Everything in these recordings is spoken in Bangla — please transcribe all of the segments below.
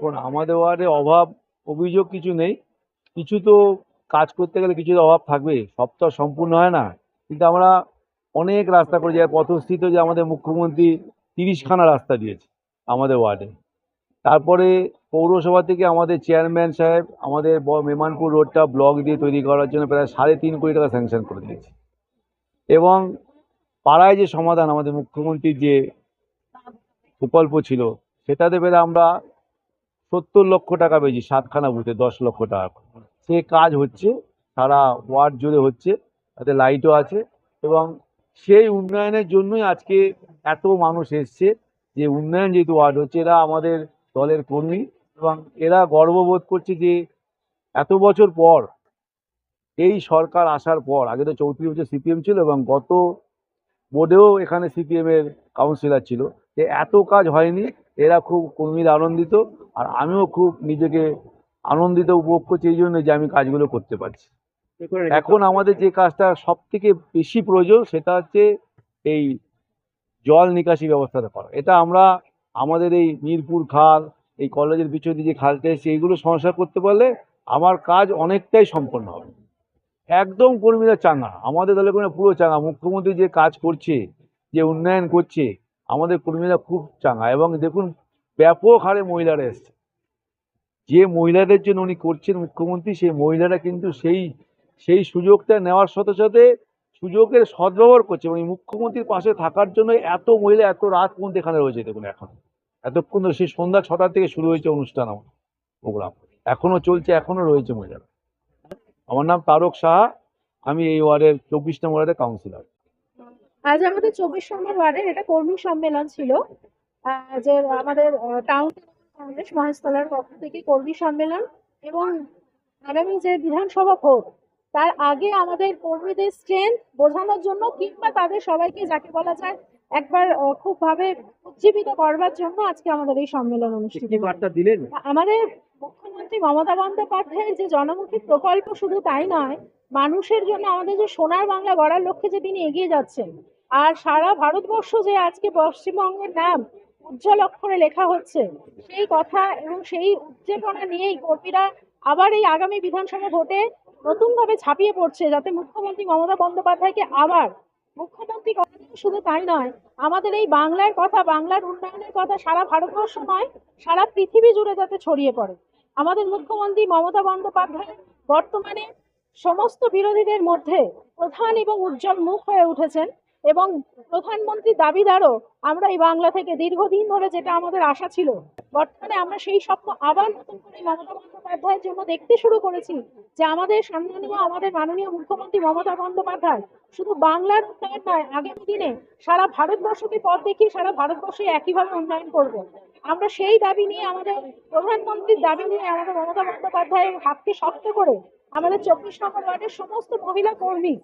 দেখুন, আমাদের ওয়ার্ডে অভাব, অভিযোগ কিছু নেই। কিছু তো কাজ করতে গেলে কিছু তো অভাব থাকবে, সব তো সম্পূর্ণ হয় না। কিন্তু আমরা অনেক রাস্তা করে যাই পথস্থিত যে আমাদের মুখ্যমন্ত্রী তিরিশখানা রাস্তা দিয়েছে আমাদের ওয়ার্ডে। তারপরে পৌরসভা থেকে আমাদের চেয়ারম্যান সাহেব, আমাদের মেমানপুর রোডটা ব্লক দিয়ে তৈরি করার জন্য প্রায় সাড়ে তিন কোটি টাকা স্যাংশন করে দিয়েছে। এবং পাড়ায় যে সমাধান আমাদের মুখ্যমন্ত্রীর যে প্রকল্প ছিল, সেটাতে পেরে আমরা সত্তর লক্ষ টাকা পেয়েছি সাতখানা বুথে দশ লক্ষ টাকা সে কাজ হচ্ছে, সারা ওয়ার্ড জুড়ে হচ্ছে, তাতে লাইটও আছে এবং সেই উন্নয়নের জন্যই আজকে এত মানুষ এসছে যে উন্নয়ন যেহেতু ওয়ার্ড হচ্ছে, এরা আমাদের দলের কর্মী এবং এরা গর্ববোধ করছে যে এত বছর পর, এই সরকার আসার পর, আগে তো চৌত্রিশ বছর সিপিএম ছিল এবং গত বোর্ডেও এখানে সিপিএম এর কাউন্সিলর ছিল, যে এত কাজ হয়নি এরা খুব কর্মীরা আনন্দিত আর আমিও খুব নিজেকে আনন্দিত উপভোগ করছি এই জন্য যে আমি কাজগুলো করতে পারছি। এখন আমাদের যে কাজটা সব থেকে বেশি প্রয়োজন সেটা হচ্ছে এই জল নিকাশি ব্যবস্থাটা করা। এটা আমরা আমাদের এই মিরপুর খাল এই কলেজের পিছনে যে খালটা এসছে এইগুলো সংস্কার করতে পারলে আমার কাজ অনেকটাই সম্পন্ন হবে। একদম কর্মীরা চাঙা আমাদের দলের কর্মীরা পুরো চাঙা মুখ্যমন্ত্রী যে কাজ করছে যে উন্নয়ন করছে আমাদের কর্মীরা খুব চাঙা এবং দেখুন ব্যাপক হারে মহিলারা এসছে। যে মহিলাদের জন্য উনি করছেন মুখ্যমন্ত্রী, সেই মহিলারা কিন্তু সেই সেই সুযোগটা নেওয়ার সাথে সাথে সুযোগের সদ্ব্যবহার করছে এই মুখ্যমন্ত্রীর পাশে থাকার জন্য এত মহিলা এত রাত পর্যন্ত এখানে রয়েছে দেখুন এখন। এতক্ষণ ধরে সেই সন্ধ্যা ছটা থেকে শুরু হয়েছে অনুষ্ঠান আমার প্রোগ্রাম এখনও চলছে, এখনও রয়েছে মহিলারা। আমার নাম তারক সাহা, আমি এই ওয়ার্ডের চব্বিশ নম্বর ওয়ার্ডের কাউন্সিলর আজ আমাদের চব্বিশ নম্বর ওয়ার্ডের এটা কর্মী সম্মেলন ছিল। যে আমাদের টাউন কংগ্রেস মহেশতলার পক্ষ থেকে কর্মী সম্মেলন এবং আগামী যে বিধানসভা ভোট তার আগে আমাদের কর্মীদের স্ট্রেংথ বোঝানোর জন্য কিংবা তাদের সবাইকে যাকে বলা যায় একবার খুব ভাবে উজ্জীবিত করবার জন্য আজকে আমাদের এই সম্মেলন অনুষ্ঠিত আমাদের মুখ্যমন্ত্রী মমতা বন্দ্যোপাধ্যায়ের যে জনমুখী প্রকল্প শুধু তাই নয়, মানুষের জন্য আমাদের যে সোনার বাংলা গড়ার লক্ষ্যে যে তিনি এগিয়ে যাচ্ছেন, আর সারা ভারতবর্ষ যে আজকে পশ্চিমবঙ্গের নাম উজ্জ্বল অক্ষরে লেখা হচ্ছে, সেই কথা এবং সেই উদ্দীপনা নিয়েই কর্মীরা আবার এই আগামী বিধানসভা ভোটে নতুনভাবে ঝাঁপিয়ে পড়ছে, যাতে মুখ্যমন্ত্রী মমতা বন্দ্যোপাধ্যায়কে আবার মুখ্যমন্ত্রী শুধু তাই নয়, আমাদের এই বাংলার কথা, বাংলার উন্নয়নের কথা সারা ভারতবর্ষ নয়, সারা পৃথিবী জুড়ে যাতে ছড়িয়ে পড়ে। আমাদের মুখ্যমন্ত্রী মমতা বন্দ্যোপাধ্যায় বর্তমানে সমস্ত বিরোধীদের মধ্যে প্রধান এবং উজ্জ্বল মুখ হয়ে উঠেছেন এবং প্রধানমন্ত্রী দাবিদারও আমরা এই বাংলা থেকে দীর্ঘদিন ধরে যেটা আমাদের আশা ছিল, বর্তমানে আমরা সেই স্বপ্ন আবার নতুন করে মমতা বন্দ্যোপাধ্যায়ের জন্য দেখতে শুরু করেছি যে আমাদের সম্মানীয় আমাদের মাননীয় মুখ্যমন্ত্রী মমতা বন্দ্যোপাধ্যায় শুধু বাংলার উন্নয়ন নয়, আগামী দিনে সারা ভারতবর্ষকে পথ দেখিয়ে সারা ভারতবর্ষে একইভাবে উন্নয়ন করবে। আমরা সেই দাবি নিয়ে আমাদের প্রধানমন্ত্রীর দাবি নিয়ে আমাদের মমতা বন্দ্যোপাধ্যায়ের হাতকে শক্ত করে আমাদের চব্বিশ নম্বর ওয়ার্ডের সমস্ত মহিলা কর্মী,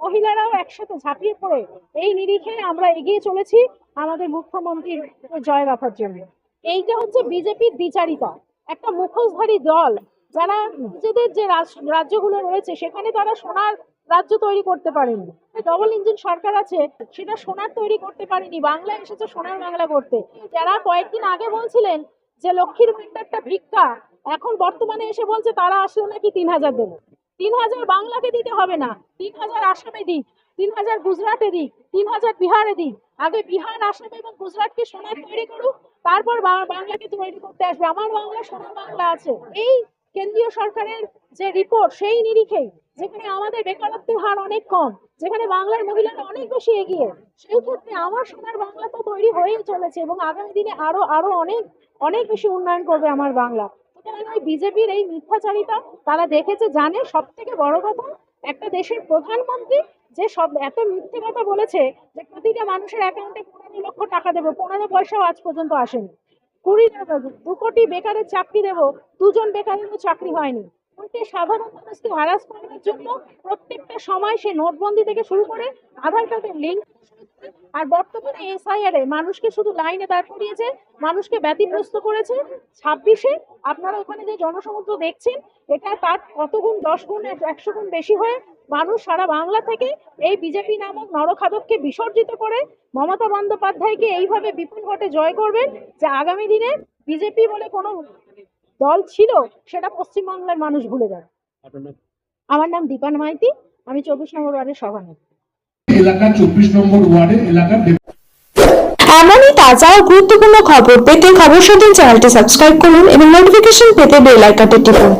মহিলারাও একসাথে ঝাঁপিয়ে পড়ে এই নিরিখে আমরা এগিয়ে চলেছি আমাদের মুখ্যমন্ত্রীর জয় রাখার জন্য। এইটা হচ্ছে বিজেপির দ্বিচারিতা একটা মুখোশধারী দল যারা নিজেদের যে রাজ- রাজ্যগুলো রয়েছে, সেখানে তারা সোনার রাজ্য তৈরি করতে পারেনি। ডবল ইঞ্জিন সরকার আছে, সেটা সোনার তৈরি করতে পারেনি। বাংলা এসেছে সোনার বাংলা করতে। যারা কয়েকদিন আগে বলছিলেন যে লক্ষ্মীর ভান্ডারটা ভিক্ষা, এখন বর্তমানে এসে বলছে তারা আসলে নাকি তিন হাজার দেবে। তিন হাজার বাংলাকে দিতে হবে না। তিন হাজার আসামে দিক, তিন হাজার গুজরাটে দিক, তিন হাজার বিহারে দিক। আগে বিহার, আসাম এবং গুজরাটকে সোনার তৈরি করুক তারপর বাংলাকে তৈরি করতে আসবে। আমার বাংলা সোনার বাংলা আছে। এই কেন্দ্রীয় সরকারের যে রিপোর্ট সেই নিরিখেই, যেখানে আমাদের বেকারত্বের হার অনেক কম, যেখানে বাংলার মহিলারা অনেক বেশি এগিয়ে, সেই ক্ষেত্রে আমার সোনার বাংলা তো তৈরি হয়েই চলেছে এবং আগামী দিনে আরও আরও অনেক অনেক বেশি উন্নয়ন করবে আমার বাংলা। বিজেপির এই মিথ্যাচারিতা তারা দেখেছে, জানে। সব থেকে বড় কথা একটা দেশের প্রধানমন্ত্রী যে সব এত মিথ্যে কথা বলেছে যে প্রতিটা মানুষের অ্যাকাউন্টে পনেরো লক্ষ টাকা দেবো, পনেরো পয়সাও আজ পর্যন্ত আসেনি। কুড়ি দু কোটি বেকারের চাকরি দেবো, দুজন বেকারেরও চাকরি হয়নি। উল্টে সাধারণ মানুষকে হারাস করার জন্য প্রত্যেকটা সময় সে নোটবন্দি থেকে শুরু করে আধার কার্ডের লিঙ্ক আর বর্তমানে এসআইআর এ মানুষকে শুধু লাইনে দাঁড় করিয়েছে মানুষকে ব্যতিগ্রস্ত করেছে। ছাব্বিশে আপনারা ওখানে যে জনসমুদ্র দেখছেন এটা তার কত গুণ দশ গুণ একশো গুণ বেশি হয়ে মানুষ সারা বাংলা থেকে এই বিজেপি নামক নরখাদককে বিসর্জিত করে মমতা বন্দ্যোপাধ্যায়কে এইভাবে বিপুল ভোটে জয় করবেন যে আগামী দিনে বিজেপি বলে কোনো দল ছিল সেটা পশ্চিমবাংলার মানুষ ভুলে যাবে। আমার নাম দীপান মাইতি আমি চব্বিশ নম্বর ওয়ার্ডের সভানেত্রী। এলাকা চব্বিশ নম্বর ওয়ার্ডে এলাকার এমনই তাজা ও গুরুত্বপূর্ণ খবর পেতে খবর সদিন চ্যানেলটি সাবস্ক্রাইব করুন এবং নোটিফিকেশন পেতে বেল আইকনটি টিপুন।